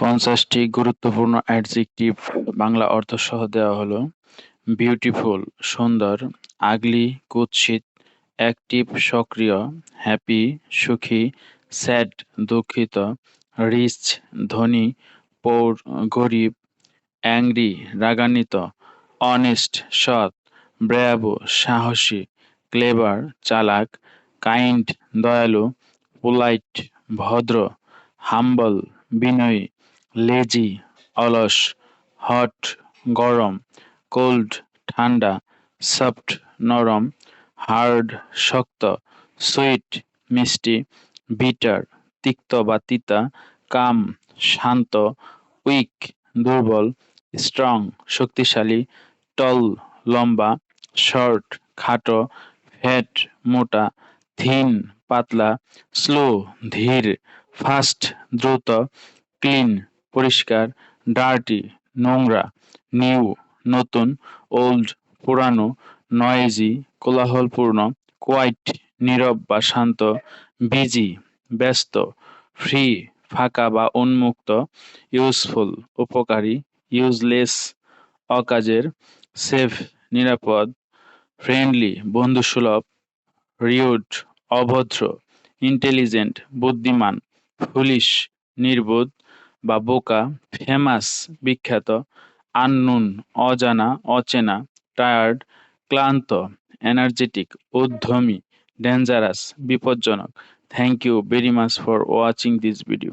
পঞ্চাশটি গুরুত্বপূর্ণ অ্যাডজেক্টিভ বাংলা অর্থ সহ দেওয়া হলো বিউটিফুল সুন্দর আগলি কুৎসিত অ্যাক্টিভ সক্রিয় হ্যাপি সুখী স্যাড দুঃখিত রিচ ধনী পৌর গরিব অ্যাংরি রাগান্বিত অনেস্ট সৎ ব্র্যাভো সাহসী ক্লেবার চালাক কাইন্ড দয়ালু পোলাইট ভদ্র হাম্বল বিনয়ী, লেজি, অলস, হট, গরম, কোল্ড, ঠান্ডা, সফট, নরম, হার্ড, শক্ত, সুইট, মিষ্টি, বিটার, তিক্ত বা তিতা, কাম, শান্ত, উইক, দুর্বল, স্ট্রং, শক্তিশালী, টল, লম্বা, শর্ট, খাটো, ফ্যাট, মোটা, থিন, পাতলা, স্লো, ধীর ফাস্ট, দ্রুত, ক্লিন, পরিষ্কার, ডার্টি, নোংরা, নিউ, নতুন, ওল্ড, পুরানো, নয়েজি, কোলাহলপূর্ণ, কোয়াইট, নীরব বা শান্ত, বিজি, ব্যস্ত, ফ্রি, ফাঁকা বা উন্মুক্ত, ইউজফুল, উপকারী, ইউজলেস, অকাজের, সেফ, নিরাপদ, ফ্রেন্ডলি, বন্ধুসুলভ, রিউড, অভদ্র, ইন্টেলিজেন্ট, বুদ্ধিমান ফুলিশ নির্বোধ বা বোকা, ফেমাস, বিখ্যাত, আননুন, অজানা, অচেনা, টায়ার্ড, ক্লান্ত, এনার্জেটিক উদ্যমী ডেঞ্জারাস, বিপজ্জনক। Thank you very much for watching this video